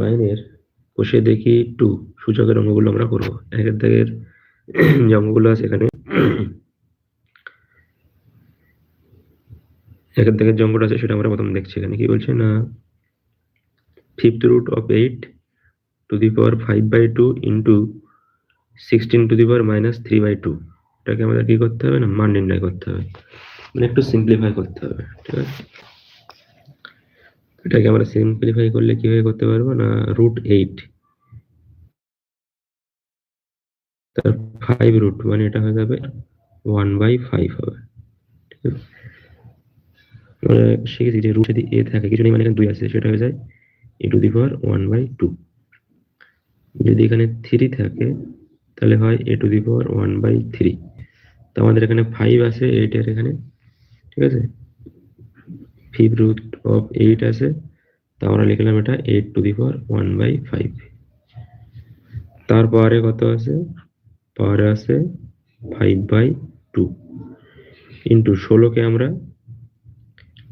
নাইনের বসে দেখি টু সূচকের অঙ্কগুলো আমরা করব। একের দাগের যে অঙ্কগুলো আছে এখানে, একের দাগের যে অঙ্কটা আছে সেটা আমরা প্রথম দেখছি এখানে। কি বলছে না? Fifth root of eight to the power five by two into sixteen to the power minus three by two এটাকে আমাদের কি করতে হবে না? মান নির্ণয় করতে হবে। মানে একটু সিম্পলিফাই করতে হবে, ঠিক আছে? এটাকে আমরা সিম্পলিফাই করলে কীভাবে করতে পারব? না রুট এইট তার ফাইভ রুট মানে এটা হয়ে যাবে ওয়ান বাই ফাইভ হবে। আমরা শিখেছি যে রুট যদি এ থাকে, কিছু নেই মানে এখানে দুই আছে, সেটা হয়ে যায় a to the power one by two যদি এখানে থ্রি থাকে, তাহলে হয় a to the power one by three তো আমাদের এখানে ফাইভ আছে এইটের এখানে। ঠিক আছে? ফিফ রুট অফ এইট আছে। তো আমরা লিখলাম এটা eight to the power one by five তারপরে কত আছে? পাওয়ারে আছে ফাইভ বাই টু ইন্টু ষোলোকে আমরা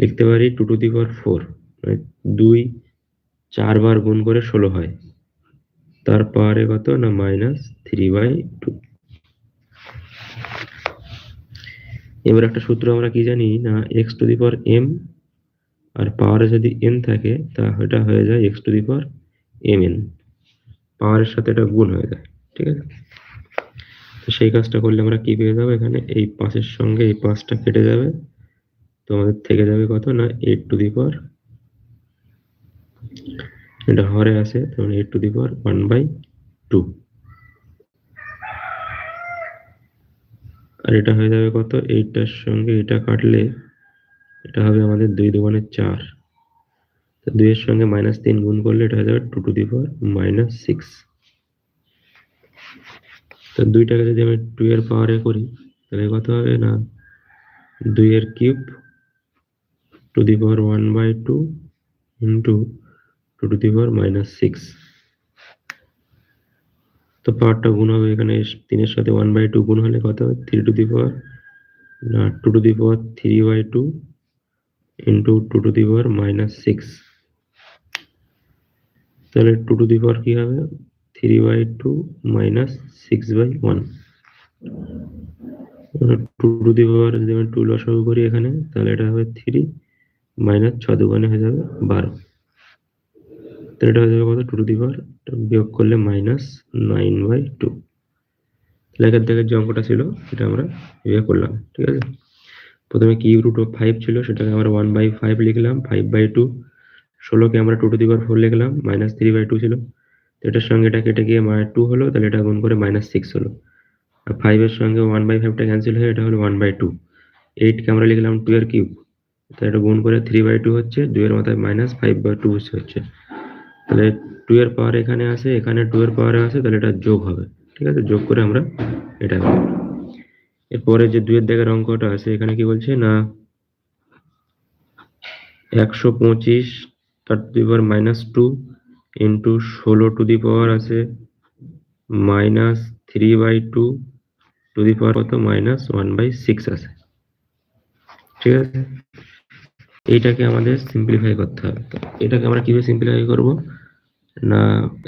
লিখতে পারি two to the power four মানে দুই চারবার গুণ করে ষোলো হয়। তার পাওয়ারে কত? না মাইনাস থ্রি বাই টু এবার একটা সূত্র আমরা কি জানি? না x to the power m আর পাওয়ারে যদি এন থাকে, তা এটা হয়ে যায় x to the power m n পাওয়ারের সাথে এটা গুণ হয়ে যায়, ঠিক আছে? তো সেই কাজটা করলে আমরা কি পেয়ে যাব এখানে? এই পাঁচের সঙ্গে এই পাঁচটা কেটে যাবে। তো আমাদের থেকে যাবে কত না এইট টু দি পাওয়ার এটা হরে আছে তখন eight to the power one by two আর এটা হয়ে যাবে কত? এইটার সঙ্গে এটা কাটলে এটা হবে আমাদের দুই দোকানে চার। তো দুইয়ের সঙ্গে মাইনাস তিন গুণ করলে এটা হয়ে যাবে two to the power minus six তো দুইটাকে যদি আমি টু এর পাওয়ারে করি, তাহলে কত হবে না? দুই দুইয়ের cube to the power one by two into two to the power minus six তো পাওয়ারটা গুণ হবে এখানে তিনের সাথে ওয়ান বাই টু গুণ হলে কত হবে? থ্রি টু দি পাওয়ার না two to the power three by two into two to the power minus six তাহলে টু টু দি পাওয়ার কি হবে? Three by two minus six by one two to the power যদি আমি two লসাগু করি এখানে, তাহলে এটা হবে থ্রি মাইনাস ছ দুগুণে হয়ে যাবে বারো। তাহলে এটা হয়ে যাবে কত? টু টু দি পাওয়ার বিয়োগ করলে মাইনাস নাইন বাই টু তাহলে এখান থেকে যে অঙ্কটা ছিল, সেটা আমরা বিয়োগ করলাম, ঠিক আছে? প্রথমে কিউ রুট অফ ফাইভ ছিল সেটাকে আমরা ওয়ান বাই ফাইভ লিখলাম ফাইভ বাই টু ষোলোকে আমরা two to the power four লিখলাম মাইনাস থ্রি বাই টু ছিল। তো এটার সঙ্গে এটা কেটে গিয়ে টু হলো, তাহলে এটা গুণ করে মাইনাস সিক্স হলো। আর ফাইভের সঙ্গে ওয়ান বাই ফাইভটা ক্যান্সেল হয়ে এটা হলো ওয়ান বাই টু এইটকে আমরা লিখলাম টু এর কিউব তাহলে এটা গুণ করে থ্রি বাই টু হচ্ছে দুইয়ের মাথায় মাইনাস ফাইভ বাই টু হচ্ছে। তাহলে টু এর পাওয়ার এখানে আছে, এখানে টু এর পাওয়ারে আছে, তাহলে এটা যোগ হবে। ঠিক আছে? যোগ করে আমরা এটা এরপরে যে দুইয়ের দিকের অঙ্কটা আছে, এখানে কি বলছে? না, একশো পঁচিশ তার to the power minus two into ষোলো টু দি পাওয়ার আছে minus three by two to the power কত? মাইনাস ওয়ান বাই সিক্স আছে। ঠিক আছে? এইটাকে আমাদের সিম্পলিফাই করতে হবে। এটাকে আমরা কীভাবে সিম্পলিফাই করব? না,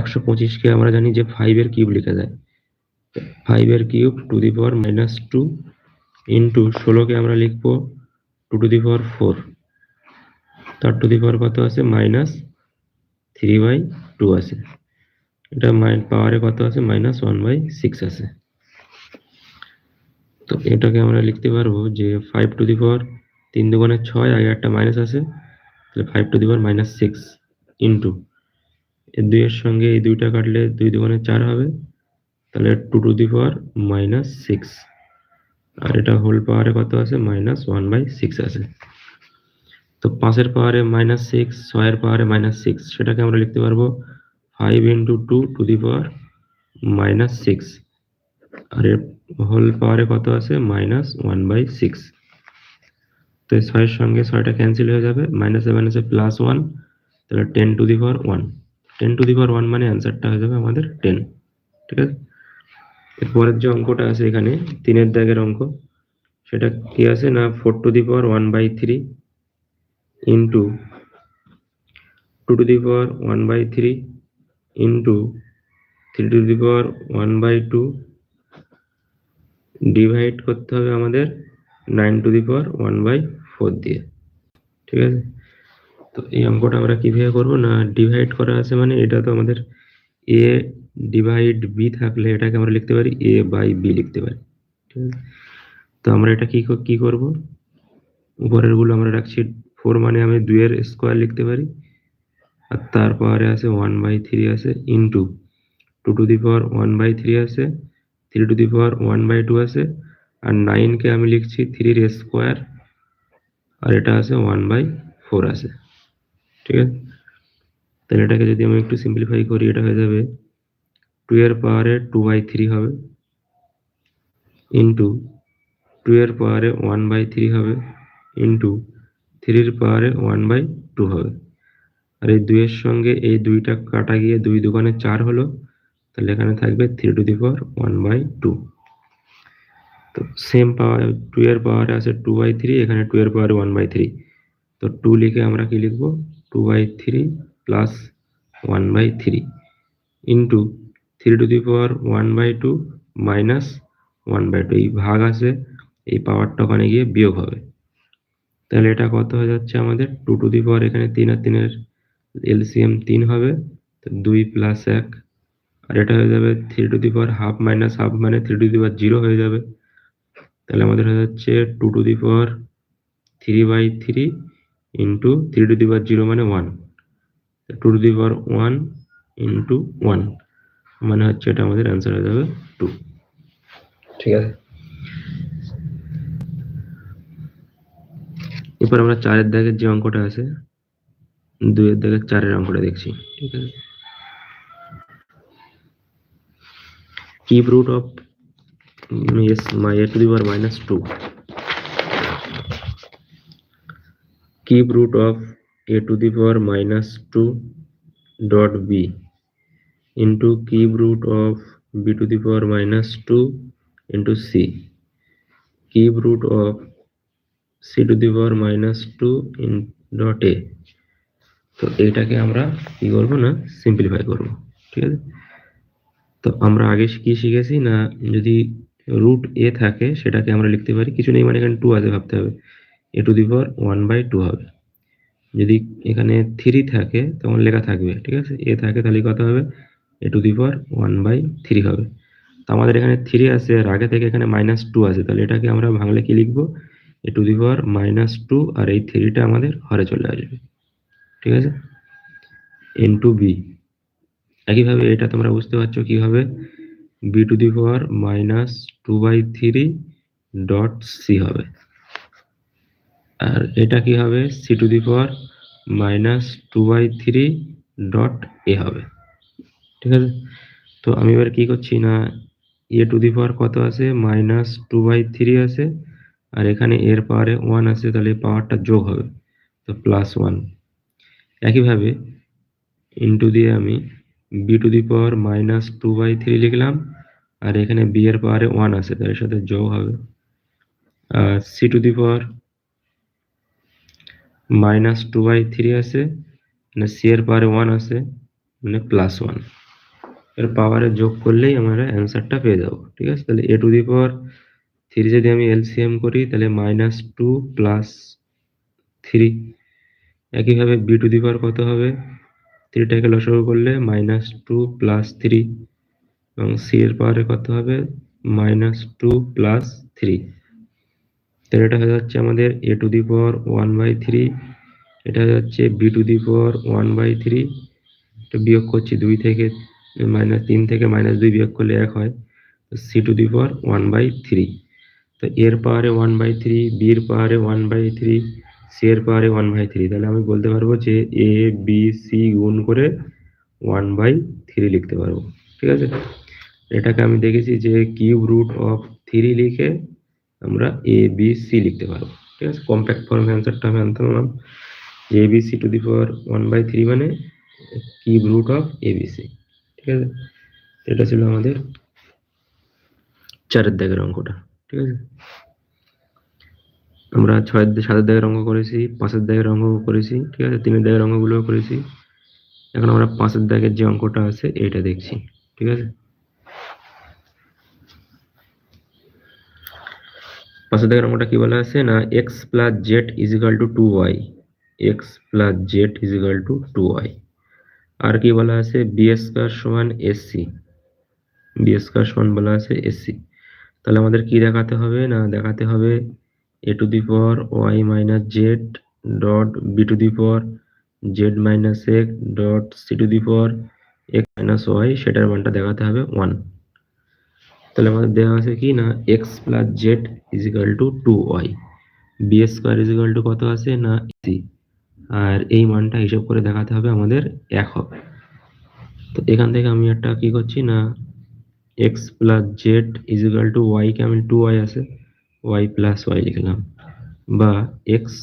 একশো পঁচিশকে আমরা জানি যে ফাইভের কিউব লেখা যায় ফাইভের cube to the power minus two into ষোলোকে আমরা লিখব two to the power four. তার টু দি পাওয়ার কত আছে? মাইনাস থ্রি বাই টু আছে। এটা মাইন পাওয়ারে কত আছে? মাইনাস ওয়ান বাই সিক্স আছে। তো এটাকে আমরা লিখতে পারব যে ফাইভ টু দি পাওয়ার তিন দুগুণে ছয় আগে একটা মাইনাস আছে, তাহলে five to the power minus six into. দুইয়ের সঙ্গে এই দুইটা কাটলে দুই দুগুণে চার হবে। তাহলে two to the power minus six আর এটা হোল পাওয়ারে কত আছে? মাইনাস ওয়ান বাই সিক্স আছে। তো পাঁচের পাওয়ারে মাইনাস সিক্স ছয়ের পাওয়ারে মাইনাস সিক্স সেটাকে আমরা লিখতে পারব five into two to the power minus six আর এর হোল পাওয়ারে কত আছে? মাইনাস ওয়ান বাই সিক্স তো ছয়ের সঙ্গে ছয়টা ক্যান্সেল হয়ে যাবে। মাইনাসে মাইনাসে প্লাস ওয়ান তাহলে ten to the power one ten to the power one মানে অ্যান্সারটা হয়ে যাবে আমাদের টেন ঠিক আছে? এরপরের যে অঙ্কটা আছে এখানে, তিনের দাগের অঙ্ক, সেটা কি আছে না four to the power one by three into two to the power one by three into three to the power one by two divide করতে হবে আমাদের nine to the power one by four দিয়ে। ঠিক আছে? তো এই অঙ্কটা আমরা কীভাবে করব? না ডিভাইড করা আছে মানে এটা তো আমাদের এ ডিভাইড বি থাকলে এটাকে আমরা লিখতে পারি এ বাই বি লিখতে পারি। ঠিক আছে? তো আমরা এটা কি ক- করব? উপরেরগুলো আমরা রাখছি ফোর মানে আমি দুইয়ের স্কোয়ার লিখতে পারি। আর তারপরে আছে ওয়ান বাই থ্রি আছে into two to the power one by three আছে three to the power one by two আছে। আর নাইনকে আমি লিখছি থ্রির স্কোয়ার আর এটা আছে ওয়ান বাই ফোর আছে। ঠিক আছে? তাহলে এটাকে যদি আমি একটু সিম্পলিফাই করি, এটা হয়ে যাবে টু এর পাওয়ারে টু বাই থ্রি হবে। ইন্টু টু এর পাওয়ারে ওয়ান বাই থ্রি হবে। ইন্টু থ্রির পাওয়ারে ওয়ান বাই টু হবে। আর এই দুইয়ের সঙ্গে এই দুইটা কাটা গিয়ে দুই দোকানে চার হলো, তাহলে এখানে থাকবে three to the power one by two তো সেম পাওয়ার টু এর পাওয়ারে আছে টু বাই থ্রি এখানে টু এর পাওয়ারে ওয়ান বাই থ্রি তো টু লিখে আমরা কি লিখব? Two by three plus one by three into three to the power one by two minus one by two এই ভাগ আছে, এই পাওয়ারটা ওখানে গিয়ে বিয়োগ হবে। তাহলে এটা কত হয়ে যাচ্ছে আমাদের? টু টু দি পাওয়ার এখানে তিন আর তিনের এলসিএম তিন হবে, তো দুই প্লাস এক, আর এটা হয়ে যাবে three to the power half minus half মানে three to the power zero হয়ে যাবে। তাহলে আমাদের হয়ে যাচ্ছে two to the power three by three into three to the power zero মানে one two to the power one into one মানে হচ্ছে এটা আমাদের অ্যান্সার হয়ে যাবে টু ঠিক আছে। এরপর আমরা চারের দাগের যে অঙ্কটা আছে দুইয়ের দাগের চারের অঙ্কটা দেখছি ঠিক আছে? Cube root of yes my a to the power minus 2 cube root of a to the power minus 2 dot b. into cube root of b to the power minus 2 into c. Cube root of c to the power minus 2 in dot a. তো এইটাকে আমরা কি করব না? Simplify করব। ঠিক আছে? তো আমরা আগে কি শিখেছি না যদি রুট এ থাকে সেটাকে আমরা লিখতে পারি। কিছু নেই মানে এখানে টু আছে ভাবতে হবে। A to the power one by two হবে। যদি এখানে থ্রি থাকে তখন লেখা থাকবে। ঠিক আছে? এ থাকে তাহলে কত হবে? A to the power one by three হবে। তো আমাদের এখানে থ্রি আছে আর আগে থেকে এখানে মাইনাস টু আছে। তাহলে এটাকে আমরা ভাঙলে কি লিখব? A to the power minus two আর এই থ্রিটা আমাদের হরে চলে আসবে। ঠিক আছে? এন টু বি একইভাবে এটা তোমরা বুঝতে পারছ কি হবে b to the power minus two by three dot c হবে। আর এটা কি হবে? C to the power minus two by three dot a হবে। ঠিক আছে? তো আমি এবার কি করছি না এ টু দি পাওয়ার কত আছে? মাইনাস টু বাই থ্রি আছে, আর এখানে এর পাওয়ারে ওয়ান আছে, তাহলে পাওয়ারটা যোগ হবে। তো প্লাস ওয়ান একইভাবে ইন্টু দিয়ে আমি b to the power minus two by three লিখলাম, আর এখানে বি এর পাওয়ারে ওয়ান আছে তার সাথে যোগ হবে। আর c to the power minus two by three আছে মানে সি এর পাওয়ারে ওয়ান আছে মানে প্লাস ওয়ান এর পাওয়ারে যোগ করলেই আমরা অ্যান্সারটা পেয়ে যাব, ঠিক আছে? তাহলে এ টু দি পাওয়ার থ্রি যদি আমি এলসিএম করি, তাহলে মাইনাস টু প্লাস থ্রি একইভাবে বি টু দি পাওয়ার কত হবে? থ্রিটাকে লসাগু করলে মাইনাস টু প্লাস থ্রি এবং সি এর পাওয়ারে কত হবে? মাইনাস টু প্লাস থ্রি তাহলে এটা হয়ে যাচ্ছে আমাদের a to the power one by three এটা হয়ে যাচ্ছে b to the power one by three এটা বিয়োগ করছি দুই থেকে মাইনাস তিন থেকে মাইনাস দুই বিয়োগ করলে এক হয়, তো c to the power one by three তো এর পাওয়ারে ওয়ান বাই থ্রি বির পাওয়ারে ওয়ান বাই থ্রি সি এর পাওয়ারে ওয়ান বাই থ্রি তাহলে আমি বলতে পারব যে এ বি সি গুণ করে ওয়ান বাই থ্রি লিখতে পারব, ঠিক আছে? এটাকে আমি দেখেছি যে কিউব রুট অফ থ্রি লিখে আমরা এ বি সি লিখতে পারব, ঠিক আছে? কম্প্যাক্ট ফর্ম অ্যান্সারটা আমি আনতে পারলাম a b c to the power one by three মানে cube root of a b c ঠিক আছে? এটা ছিল আমাদের চারের দাগের অঙ্কটা, ঠিক আছে? আমরা ছয়ের সাতের দাগের অঙ্ক করেছি, পাঁচের দাগের অঙ্ক করেছি, ঠিক আছে? তিনের দাগের অঙ্কগুলোও করেছি। এখন আমরা পাঁচের দাগের যে অঙ্কটা আছে, এইটা দেখছি, ঠিক আছে? পাঁচের দাগের অঙ্কটা কি বলা আছে? না x plus z is equal to two y x plus z is equal to two y আর কি বলা আছে? বি সমান এসসি বি সমান বলা আছে এসসি তাহলে আমাদের কি দেখাতে হবে? না, দেখাতে হবে a to the power y minus z dot b to the power z minus x dot c to the power x minus y সেটার মানটা দেখাতে হবে ওয়ান তাহলে আমাদের দেওয়া আছে কি? না x plus z is equal to two y b square is equal to কত আছে? না সি আর এই মানটা হিসাব করে দেখাতে হবে আমাদের এক হবে। তো এখান থেকে আমি একটা কি করছি না x plus z is equal to ওয়াইকে আমি টু ওয়াই আছে ওয়াই প্লাস ওয়াই লিখলাম। বা এক্স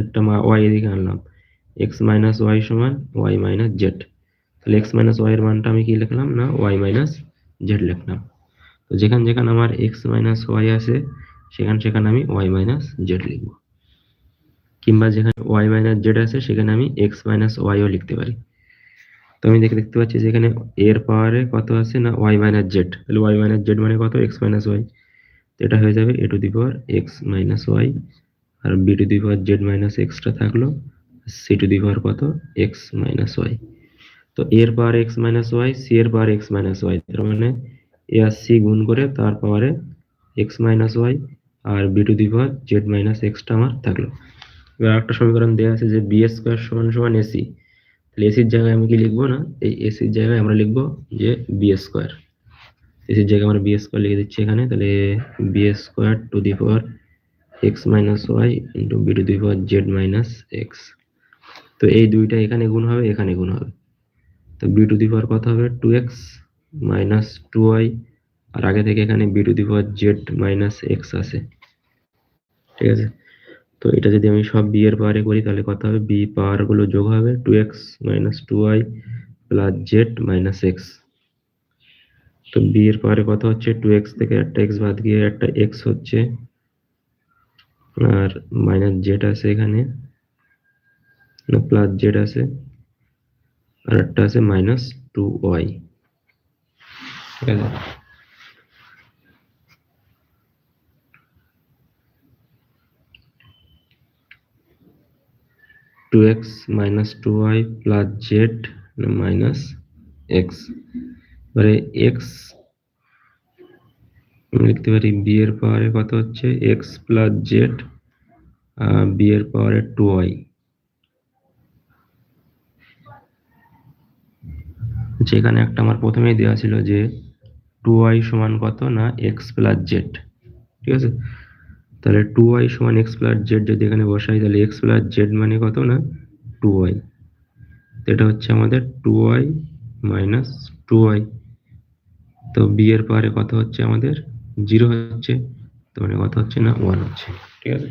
একটা ওয়াই এদিকে আনলাম এক্স মাইনাস ওয়াই সমান ওয়াই মাইনাস জেড তাহলে এক্স মাইনাস ওয়াই এর মানটা আমি কি লিখলাম না ওয়াই মাইনাস জেড লিখলাম। তো যেখানে যেখানে আমার এক্স মাইনাস ওয়াই আছে, সেখানে সেখানে আমি ওয়াই মাইনাস জেড লিখব। কিংবা যেখানে ওয়াই মাইনাস জেড আছে, সেখানে আমি এক্স মাইনাস ওয়াইও লিখতে পারি। তো আমি দেখে, দেখতে পাচ্ছি যেখানে এর পাওয়ারে কত আছে না ওয়াই মাইনাস জেড তাহলে ওয়াই মাইনাস জেড মানে কত? এক্স মাইনাস ওয়াই তো এটা হয়ে যাবে a to the power x minus y R b to the power z minus extra থাকল সি টু দি পাওয়ার কত? এক্স মাইনাস ওয়াই তো এর power x minus y c এর পাওয়ার এক্স মাইনাস ওয়াই তার মানে এ আর C গুণ করে তার পাওয়ারে x minus Y R b to the power z minus extra আমার থাকল। এবার একটা সমীকরণ দেওয়া আছে যে বি স্কোয়ার সমান সমান এসি তাহলে এসির জায়গায় আমি কি লিখব না? এই এসির জায়গায় আমরা লিখব যে বি স্কোয়ার এসির জায়গায় আমরা বি স্কোয়ার লিখে দিচ্ছি এখানে। তাহলে b square to the power x minus y into b to the power z minus x তো এই দুইটা এখানে গুণ হবে, এখানে গুণ হবে। তো বি টু দি পাওয়ার কত হবে? Two x minus two y আর আগে থেকে এখানে b to the power z minus x আছে। ঠিক আছে? তো এটা যদি আমি সব বি এর পাওয়ারে করি, তাহলে কত হবে? বি পাওয়ারগুলো যোগ হবে two x minus two y plus z minus x তো বি এর পাওয়ারে কত হচ্ছে? টু এক্স থেকে একটা এক্স বাদ গিয়ে একটা এক্স হচ্ছে। আর মাইনাস জেড আছে এখানে। প্লাস জেড আছে। আর একটা আছে মাইনাস টু ওয়াই ঠিক আছে? Two x minus two y plus z minus x এবারে এক্স লিখতে পারি বি এর পাওয়ারে কত হচ্ছে? এক্স প্লাস জেড বি এর পাওয়ারে টু যেখানে একটা আমার প্রথমেই দেওয়া ছিল যে টু ওয়াই সমান কত না এক্স প্লাস জেড ঠিক আছে? তাহলে টু ওয়াই সমান এক্স প্লাস জেড যদি এখানে বসাই, তাহলে এক্স প্লাস জেড মানে কত না? টু ওয়াই এটা হচ্ছে আমাদের two y minus two y তো বি এর পরে কত হচ্ছে আমাদের? জিরো হচ্ছে, তো মানে কত হচ্ছে না? ওয়ান হচ্ছে। ঠিক আছে?